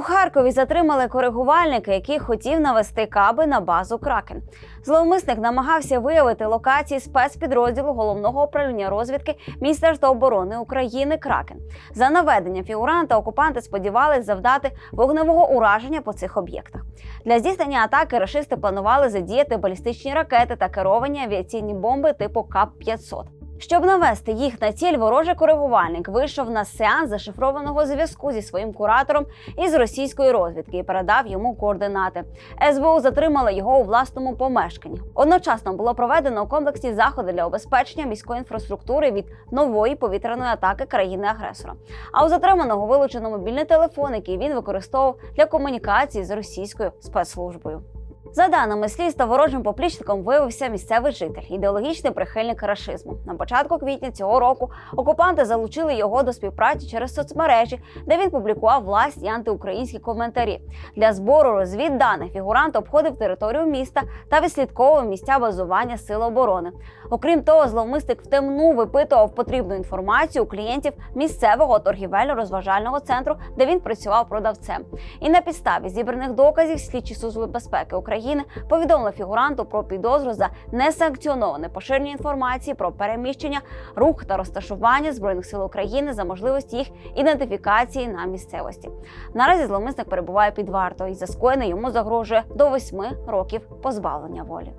У Харкові затримали коригувальника, який хотів навести каби на базу Кракен. Зловмисник намагався виявити локації спецпідрозділу головного управління розвідки Міністерства оборони України Кракен. За наведенням фігуранта окупанти сподівались завдати вогневого ураження по цих об'єктах. Для здійснення атаки рашисти планували задіяти балістичні ракети та керовані авіаційні бомби типу КАП-500. Щоб навести їх на ціль, ворожий коригувальник вийшов на сеанс зашифрованого зв'язку зі своїм куратором із російської розвідки і передав йому координати. СБУ затримала його у власному помешканні. Одночасно було проведено комплексні заходи для обезпечення міської інфраструктури від нової повітряної атаки країни-агресора. А у затриманого вилучено мобільний телефон, який він використовував для комунікації з російською спецслужбою. За даними слідства, ворожим поплічником виявився місцевий житель, ідеологічний прихильник рашизму. На початку квітня цього року окупанти залучили його до співпраці через соцмережі, де він публікував власні антиукраїнські коментарі. Для збору розвідданих фігурант обходив територію міста та відслідковував місця базування сил оборони. Окрім того, зловмисник втемну випитував потрібну інформацію у клієнтів місцевого торгівельно-розважального центру, де він працював продавцем. І на підставі зібраних доказів слідчі служби безпеки України повідомили фігуранту про підозру за несанкціоноване поширення інформації про переміщення, рух та розташування збройних сил України за можливості їх ідентифікації на місцевості. Наразі зловмисник перебуває під вартою і за скоєне йому загрожує до восьми років позбавлення волі.